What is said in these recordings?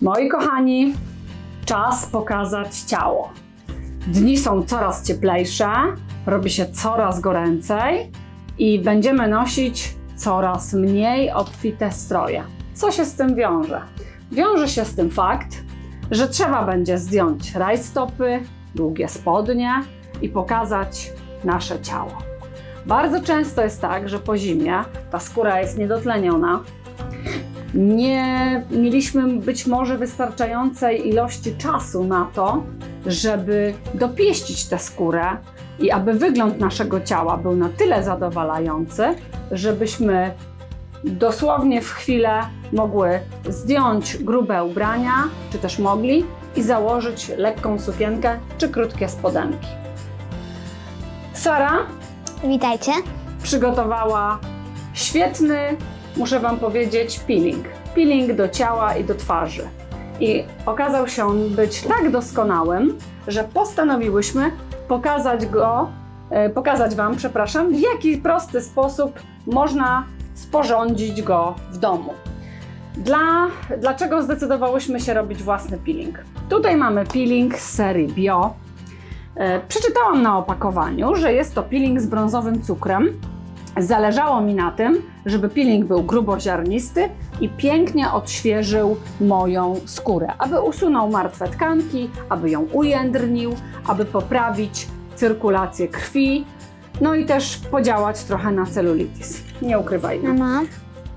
Moi kochani, czas pokazać ciało. Dni są coraz cieplejsze, robi się coraz goręcej i będziemy nosić coraz mniej obfite stroje. Co się z tym wiąże? Wiąże się z tym fakt, że trzeba będzie zdjąć rajstopy, długie spodnie i pokazać nasze ciało. Bardzo często jest tak, że po zimie ta skóra jest niedotleniona. Nie mieliśmy być może wystarczającej ilości czasu na to, żeby dopieścić tę skórę i aby wygląd naszego ciała był na tyle zadowalający, żebyśmy dosłownie w chwilę mogły zdjąć grube ubrania, czy też mogli, i założyć lekką sukienkę czy krótkie spodenki. Sara Witajcie. przygotowała świetny, muszę Wam powiedzieć, peeling. Peeling do ciała i do twarzy. I okazał się on być tak doskonałym, że postanowiłyśmy pokazać go, e, pokazać Wam, przepraszam, w jaki prosty sposób można sporządzić go w domu. Dla, dlaczego zdecydowałyśmy się robić własny peeling? Tutaj mamy peeling z serii Bio. E, Przeczytałam na opakowaniu, że jest to peeling z brązowym cukrem. Zależało mi na tym, żeby peeling był gruboziarnisty i pięknie odświeżył moją skórę, aby usunął martwe tkanki, aby ją ujędrnił, aby poprawić cyrkulację krwi, no i też podziałać trochę na celulitis. Nie ukrywajmy. Mama,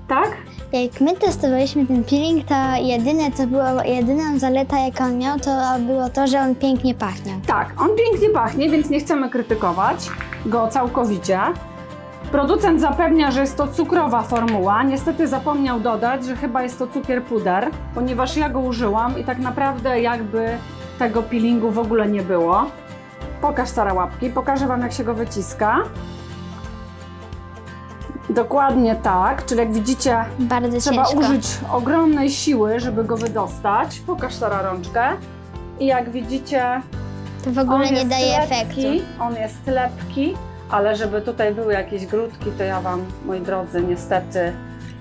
Tak? jak my testowaliśmy ten peeling, to jedyne co było, jedyna zaleta jaka on miał, to było to, że on pięknie pachniał. Tak, on pięknie pachnie, więc nie chcemy krytykować go całkowicie. Producent zapewnia, że jest to cukrowa formuła. Niestety zapomniał dodać, że chyba jest to cukier puder, ponieważ ja go użyłam i tak naprawdę jakby tego peelingu w ogóle nie było. Pokaż Sara łapki, pokażę Wam jak się go wyciska. Dokładnie tak, czyli jak widzicie Bardzo Trzeba ciężko. użyć ogromnej siły, żeby go wydostać. Pokaż Sara rączkę. I jak widzicie, To w ogóle nie daje efektu. On jest lepki, ale żeby tutaj były jakieś grudki, to ja Wam, moi drodzy, niestety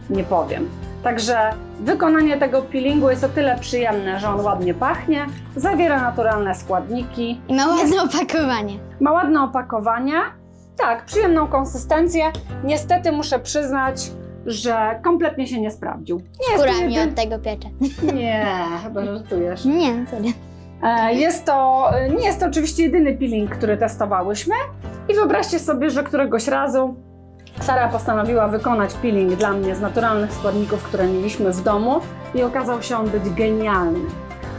nie powiem. Także wykonanie tego peelingu jest o tyle przyjemne, że on ładnie pachnie, zawiera naturalne składniki, I ma ładne opakowanie. ma ładne opakowanie, tak, przyjemną konsystencję. Niestety muszę przyznać, że kompletnie się nie sprawdził. Nie Skóra mi od tego piecze. Nie, chyba żartujesz. Nie, serio. Jest to, nie jest to oczywiście jedyny peeling, który testowałyśmy i wyobraźcie sobie, że któregoś razu Sara postanowiła wykonać peeling dla mnie z naturalnych składników, które mieliśmy w domu i okazał się on być genialny.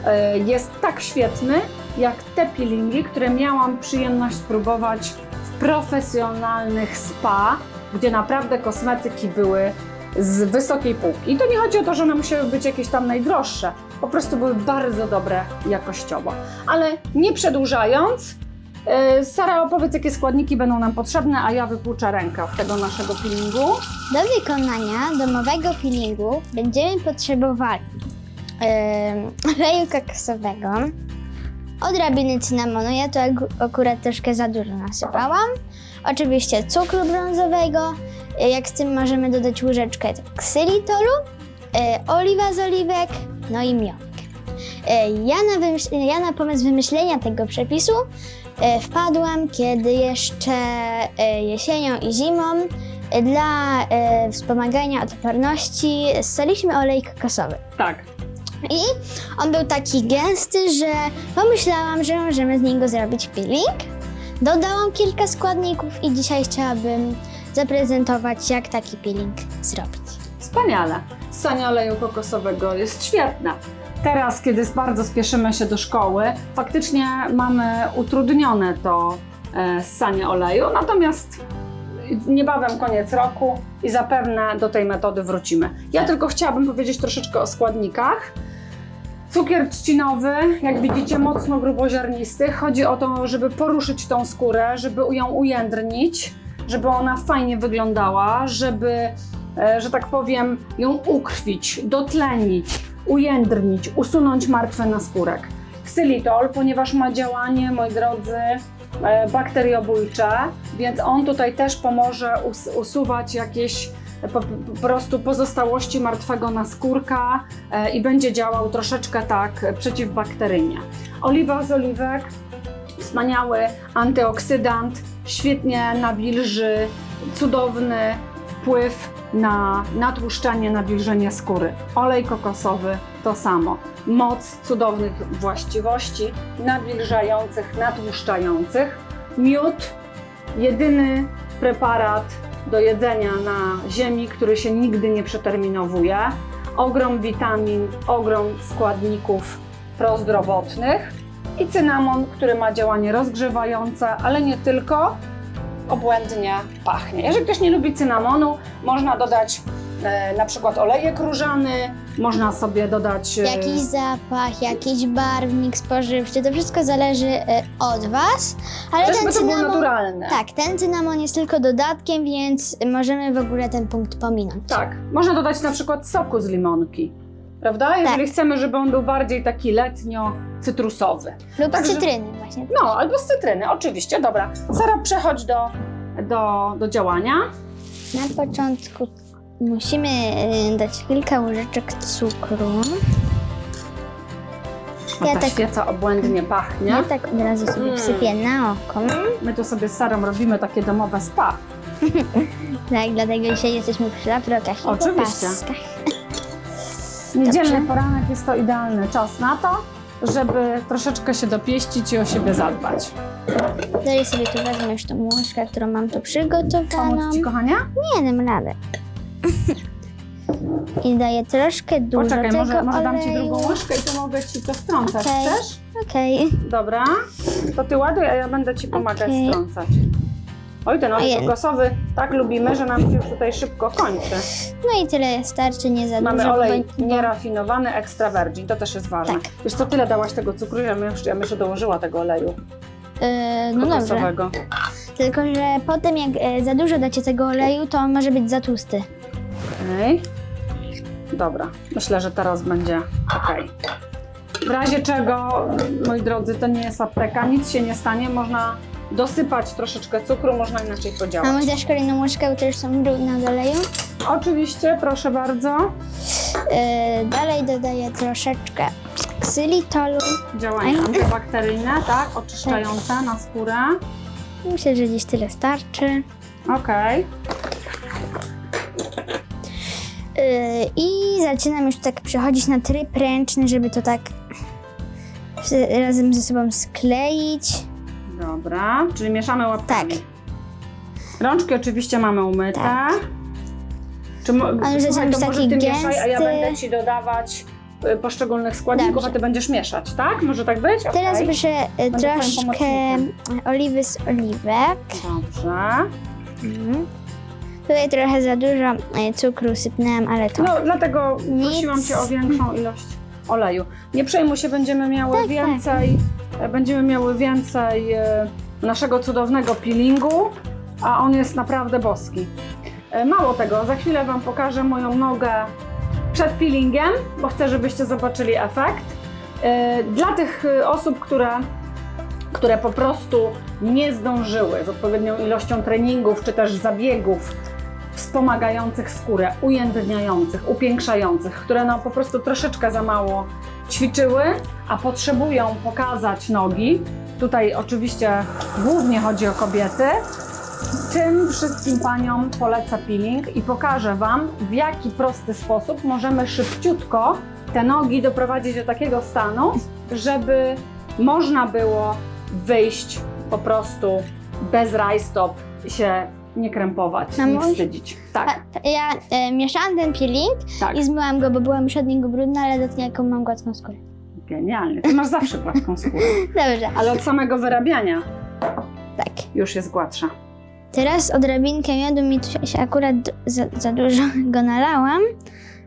E, Jest tak świetny, jak te peelingi, które miałam przyjemność próbować w profesjonalnych spa, gdzie naprawdę kosmetyki były z wysokiej półki. I to nie chodzi o to, że one musiały być jakieś tam najdroższe, po prostu były bardzo dobre jakościowo. Ale nie przedłużając, Sara opowiedz, jakie składniki będą nam potrzebne, a ja wypłuczę rękę od tego naszego peelingu. Do wykonania domowego peelingu będziemy potrzebowali em, oleju kokosowego, odrobiny cynamonu, ja ak- akurat troszkę za dużo nasypałam, oczywiście cukru brązowego, e, jak z tym możemy dodać łyżeczkę ksylitolu, e, oliwa z oliwek, no i miodek. E, Ja na, ja na pomysł wymyślenia tego przepisu e, wpadłam, kiedy jeszcze e, jesienią i zimą e, dla e, wspomagania odporności ssaliśmy olej kokosowy. Tak, I on był taki gęsty, że pomyślałam, że możemy z niego zrobić peeling. Dodałam kilka składników i dzisiaj chciałabym zaprezentować, jak taki peeling zrobić. wspaniale. Sanie oleju kokosowego jest świetne. Teraz, kiedy bardzo spieszymy się do szkoły, faktycznie mamy utrudnione to e, ssanie oleju, natomiast niebawem koniec roku i zapewne do tej metody wrócimy. Ja tylko chciałabym powiedzieć troszeczkę o składnikach. Cukier trzcinowy, jak widzicie, mocno gruboziarnisty. Chodzi o to, żeby poruszyć tą skórę, żeby ją ujędrnić, żeby ona fajnie wyglądała, żeby, e, że tak powiem, ją ukrwić, dotlenić, ujędrnić, usunąć martwy naskórek. Ksylitol, ponieważ ma działanie, moi drodzy, e, bakteriobójcze, więc on tutaj też pomoże us- usuwać jakieś po, po prostu pozostałości martwego naskórka e, i będzie działał troszeczkę tak e, przeciwbakteryjnie. Oliwa z oliwek, wspaniały antyoksydant, świetnie nawilży, cudowny wpływ na natłuszczanie, nawilżenie skóry. Olej kokosowy to samo. Moc cudownych właściwości nawilżających, natłuszczających. Miód, jedyny preparat do jedzenia na ziemi, który się nigdy nie przeterminowuje. Ogrom witamin, ogrom składników prozdrowotnych i cynamon, który ma działanie rozgrzewające, ale nie tylko, obłędnie pachnie. Jeżeli ktoś nie lubi cynamonu, można dodać e, na przykład olejek różany, można sobie dodać e, Jakiś zapach, jakiś barwnik spożywczy, to wszystko zależy e, od Was. Ale ale ten to było cynamon, naturalne. tak, ten cynamon jest tylko dodatkiem, więc możemy w ogóle ten punkt pominąć. Tak, można dodać na przykład soku z limonki, prawda? Jeżeli chcemy, żeby on był bardziej taki letnio-cytrusowy. Lub Także- z cytryny właśnie. No, albo z cytryny, oczywiście. Dobra, Sara, przechodź do, do, do działania. Na początku musimy e, dać kilka łyżeczek cukru. O, Ja ta tak- świeca obłędnie pachnie. Ja tak od razu sobie Mm. wsypię na oko. My tu sobie z Sarą robimy takie domowe spa. Tak, dlatego dzisiaj jesteśmy przy afrokach i Oczywiście. popaskach. Niedzielny Dobrze. poranek jest to idealny czas na to, żeby troszeczkę się dopieścić i o siebie zadbać. Dalej sobie tu wezmę już tą łyżkę, którą mam tu przygotowaną. Pomóc Ci, kochania? Nie dam radę. I daję troszkę dużo Poczekaj, tego może, może dam Ci oleju. drugą łyżkę i to mogę Ci to strącać. Okej. Chcesz? Okej. Dobra. To Ty ładuj, a ja będę Ci pomagać Okej. strącać. Oj, ten olej Ojej. kokosowy tak lubimy, że nam się już tutaj szybko kończy. No i tyle starczy, nie za Mamy dużo. olej bo- nierafinowany, extra virgin, to też jest ważne. Tak. Wiesz co, tyle dałaś tego cukru, ja bym jeszcze, ja jeszcze dołożyła tego oleju Yy, no dobrze. Tylko, że potem jak e, za dużo dacie tego oleju, to on może być za tłusty. Okej. Dobra, myślę, że teraz będzie ok. W razie czego, moi drodzy, to nie jest apteka, nic się nie stanie, można dosypać troszeczkę cukru, można inaczej A podziałać. może dasz kolejną łyżkę, bo to już są brudne od oleju. Oczywiście, proszę bardzo, Yy, dalej dodaję troszeczkę ksylitolu. działanie antybakteryjne, tak, oczyszczające na skórę. Myślę, że gdzieś tyle starczy. Okej. Yy, I zaczynam już tak przechodzić na tryb ręczny, żeby to tak razem ze sobą skleić. Dobra, czyli mieszamy łapkami. Tak. Rączki oczywiście mamy umyte. Tak. Czy mo- Ale że słuchaj, to może taki ty mieszaj, a ja gęsty. będę ci dodawać y, poszczególnych składników, Dobrze. a ty będziesz mieszać, tak? Może tak być? Teraz Okej. proszę Będę twoim troszkę oliwy z oliwek. Dobrze. Mhm. Tutaj trochę za dużo yy, cukru sypnęłam, ale to... No, dlatego Nic. prosiłam cię o większą ilość oleju. Nie przejmuj się, będziemy miały Tak, więcej, e, będziemy miały więcej e, naszego cudownego peelingu, a on jest naprawdę boski. E, Mało tego, za chwilę Wam pokażę moją nogę przed peelingiem, bo chcę, żebyście zobaczyli efekt. E, Dla tych e, osób, które, które po prostu nie zdążyły z odpowiednią ilością treningów czy też zabiegów wspomagających skórę, ujędrniających, upiększających, które no po prostu troszeczkę za mało ćwiczyły, a potrzebują pokazać nogi. Tutaj oczywiście głównie chodzi o kobiety. Tym wszystkim paniom polecę peeling i pokażę Wam, w jaki prosty sposób możemy szybciutko te nogi doprowadzić do takiego stanu, żeby można było wyjść po prostu bez rajstop się nie krępować, nie Mamuś? wstydzić. Tak, A, Ja e, mieszałam ten peeling tak. i zmyłam go, bo byłam już od niego brudna, ale do jaką mam gładką skórę. Genialnie. Ty masz zawsze gładką skórę. Dobrze, Ale od samego wyrabiania tak. już jest gładsza. Teraz odrobinkę miodu mi tu się akurat d- za, za dużo go nalałam,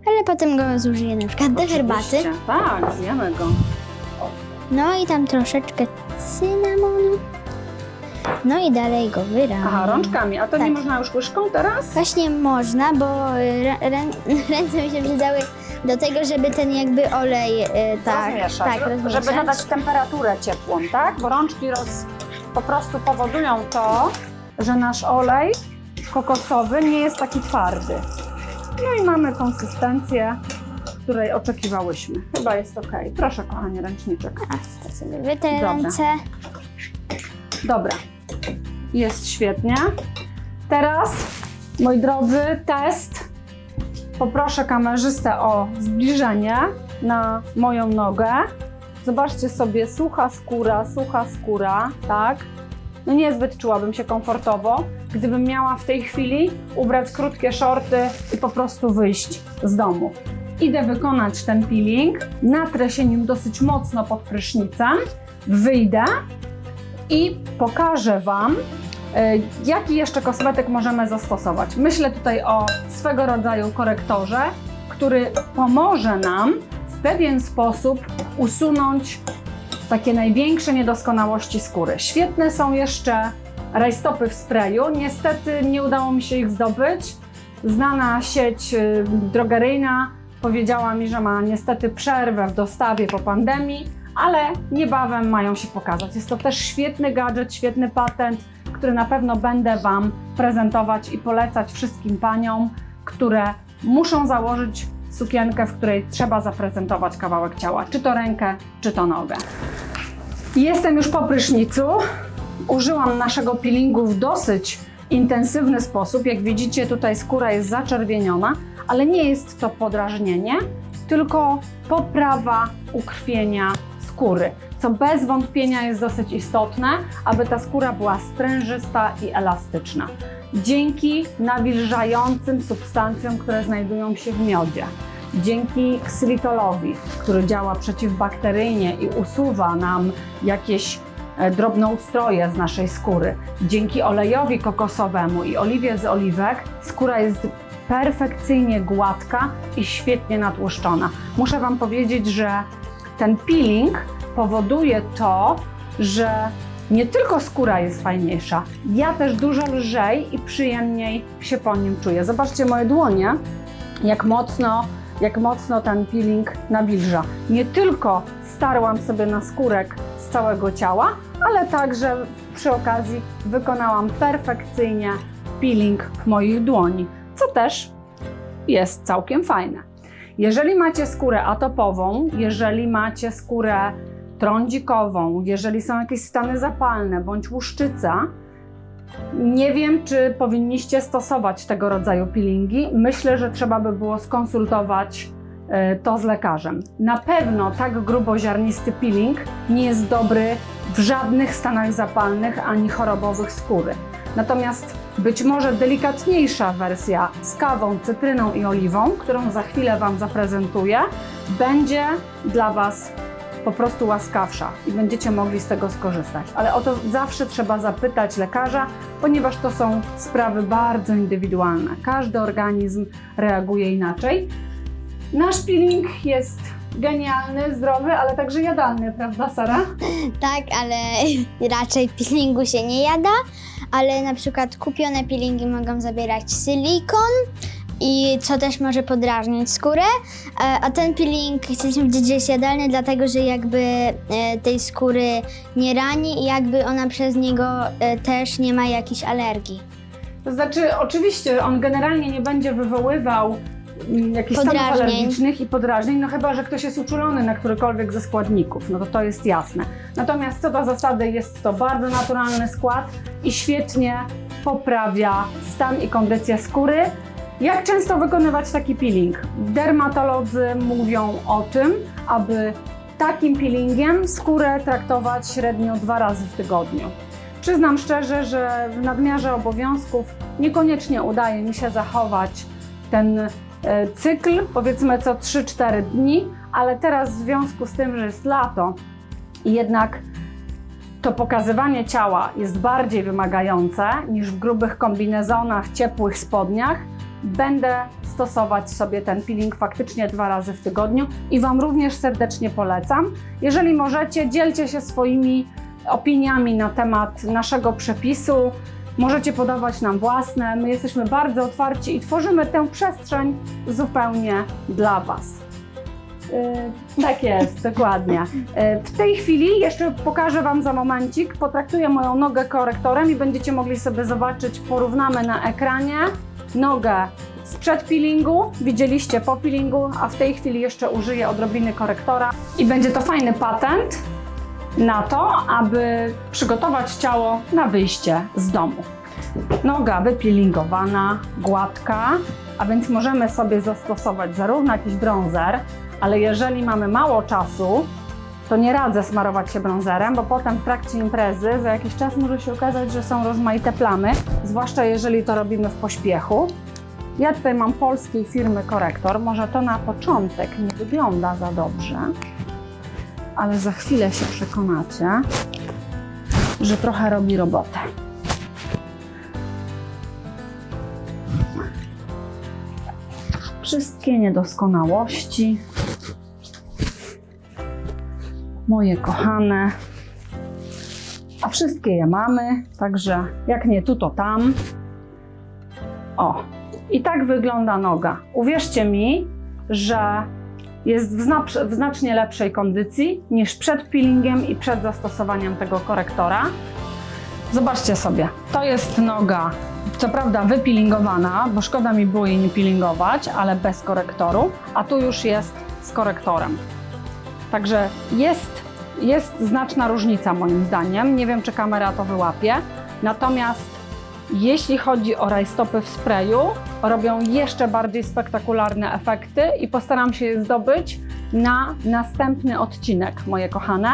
ale potem go zużyję na przykład do herbaty. Oczywiście. Tak, zjemy go. No i tam troszeczkę cynamonu. No i dalej go wyram. Aha, rączkami. A to nie Tak. można już łyżką teraz? Właśnie można, bo y, rę, rę, ręce mi się przydały do tego, żeby ten jakby olej y, tak, rozmieszać, tak, ro- rozmieszać. żeby nadać temperaturę ciepłą, tak? Bo rączki roz, po prostu powodują to, że nasz olej kokosowy nie jest taki twardy. No i mamy konsystencję, której oczekiwałyśmy. Chyba jest ok. Proszę, kochanie, ręczniczek. A, to sobie wytrę Dobra. ręce. Dobra, jest świetnie. Teraz, moi drodzy, test. Poproszę kamerzystę o zbliżenie na moją nogę. Zobaczcie sobie, sucha skóra, sucha skóra, tak? No niezbyt czułabym się komfortowo, gdybym miała w tej chwili ubrać krótkie shorty i po prostu wyjść z domu. Idę wykonać ten peeling, natrę się nim dosyć mocno pod prysznicem, wyjdę i pokażę Wam, e, jaki jeszcze kosmetyk możemy zastosować. Myślę tutaj o swego rodzaju korektorze, który pomoże nam w pewien sposób usunąć takie największe niedoskonałości skóry. Świetne są jeszcze rajstopy w sprayu. Niestety nie udało mi się ich zdobyć. Znana sieć y, drogeryjna powiedziała mi, że ma niestety przerwę w dostawie po pandemii, ale niebawem mają się pokazać. Jest to też świetny gadżet, świetny patent, który na pewno będę Wam prezentować i polecać wszystkim paniom, które muszą założyć sukienkę, w której trzeba zaprezentować kawałek ciała, czy to rękę, czy to nogę. Jestem już po prysznicu. Użyłam naszego peelingu w dosyć intensywny sposób. Jak widzicie, tutaj skóra jest zaczerwieniona, ale nie jest to podrażnienie, tylko poprawa ukrwienia skóry, co bez wątpienia jest dosyć istotne, aby ta skóra była sprężysta i elastyczna. Dzięki nawilżającym substancjom, które znajdują się w miodzie, dzięki ksylitolowi, który działa przeciwbakteryjnie i usuwa nam jakieś e, drobnoustroje z naszej skóry. Dzięki olejowi kokosowemu i oliwie z oliwek skóra jest perfekcyjnie gładka i świetnie natłuszczona. Muszę Wam powiedzieć, że ten peeling powoduje to, że nie tylko skóra jest fajniejsza, ja też dużo lżej i przyjemniej się po nim czuję. Zobaczcie moje dłonie, jak mocno, jak mocno ten peeling nawilża. Nie tylko starłam sobie na skórek z całego ciała, ale także przy okazji wykonałam perfekcyjnie peeling moich dłoni, co też jest całkiem fajne. Jeżeli macie skórę atopową, jeżeli macie skórę trądzikową, jeżeli są jakieś stany zapalne bądź łuszczyca, nie wiem, czy powinniście stosować tego rodzaju peelingi. Myślę, że trzeba by było skonsultować e, to z lekarzem. Na pewno tak gruboziarnisty peeling nie jest dobry w żadnych stanach zapalnych ani chorobowych skóry. Natomiast być może delikatniejsza wersja z kawą, cytryną i oliwą, którą za chwilę Wam zaprezentuję, będzie dla Was po prostu łaskawsza i będziecie mogli z tego skorzystać. Ale o to zawsze trzeba zapytać lekarza, ponieważ to są sprawy bardzo indywidualne. Każdy organizm reaguje inaczej. Nasz peeling jest genialny, zdrowy, ale także jadalny, prawda, Sara? Tak, ale raczej peelingu się nie jada, ale na przykład kupione peelingi mogą zawierać silikon i co też może podrażnić skórę, a- a ten peeling chcecie powiedzieć, że jadalny, dlatego że jakby e, tej skóry nie rani i jakby ona przez niego e, też nie ma jakichś alergii. To znaczy, oczywiście on generalnie nie będzie wywoływał jakichś stanów Podrażnień. alergicznych i podrażnień, no chyba, że ktoś jest uczulony na którykolwiek ze składników, no to to jest jasne. Natomiast co do zasady jest to bardzo naturalny skład i świetnie poprawia stan i kondycję skóry. Jak często wykonywać taki peeling? Dermatolodzy mówią o tym, aby takim peelingiem skórę traktować średnio dwa razy w tygodniu. Przyznam szczerze, że w nadmiarze obowiązków niekoniecznie udaje mi się zachować ten cykl, powiedzmy co 3-4 dni, ale teraz w związku z tym, że jest lato i jednak to pokazywanie ciała jest bardziej wymagające niż w grubych kombinezonach, ciepłych spodniach, będę stosować sobie ten peeling faktycznie dwa razy w tygodniu i Wam również serdecznie polecam. Jeżeli możecie, dzielcie się swoimi opiniami na temat naszego przepisu. Możecie podawać nam własne. My jesteśmy bardzo otwarci i tworzymy tę przestrzeń zupełnie dla Was. Y, tak jest, dokładnie. Y, w tej chwili jeszcze pokażę Wam za momencik, potraktuję moją nogę korektorem i będziecie mogli sobie zobaczyć, porównamy na ekranie nogę sprzed peelingu, widzieliście po peelingu, a w tej chwili jeszcze użyję odrobiny korektora i będzie to fajny patent na to, aby przygotować ciało na wyjście z domu. Noga wypeelingowana, gładka, a więc możemy sobie zastosować zarówno jakiś bronzer, ale jeżeli mamy mało czasu, to nie radzę smarować się bronzerem, bo potem w trakcie imprezy za jakiś czas może się okazać, że są rozmaite plamy, zwłaszcza jeżeli to robimy w pośpiechu. Ja tutaj mam polskiej firmy korektor. Może to na początek nie wygląda za dobrze, ale za chwilę się przekonacie, że trochę robi robotę. Wszystkie niedoskonałości, moje kochane, a wszystkie je mamy, także jak nie tu, to tam. O, i tak wygląda noga. Uwierzcie mi, że jest w, zna- w znacznie lepszej kondycji niż przed peelingiem i przed zastosowaniem tego korektora. Zobaczcie sobie, to jest noga, co prawda wypeelingowana, bo szkoda mi było jej nie peelingować, ale bez korektoru, a tu już jest z korektorem. Także jest, jest znaczna różnica moim zdaniem. Nie wiem, czy kamera to wyłapie. Natomiast jeśli chodzi o rajstopy w sprayu, robią jeszcze bardziej spektakularne efekty i postaram się je zdobyć na następny odcinek, moje kochane.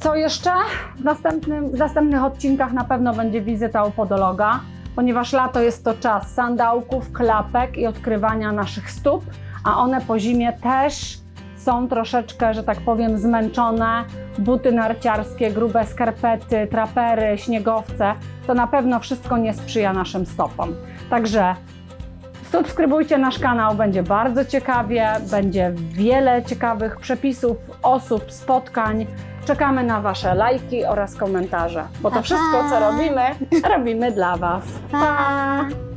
Co jeszcze? W, następnym, w następnych odcinkach na pewno będzie wizyta u podologa, ponieważ lato jest to czas sandałków, klapek i odkrywania naszych stóp, a one po zimie też są troszeczkę, że tak powiem, zmęczone. Buty narciarskie, grube skarpety, trapery, śniegowce to na pewno wszystko nie sprzyja naszym stopom. Także subskrybujcie nasz kanał, będzie bardzo ciekawie, będzie wiele ciekawych przepisów, osób, spotkań. Czekamy na Wasze lajki oraz komentarze, bo to Pa, wszystko, co pa. robimy, robimy dla Was. Pa!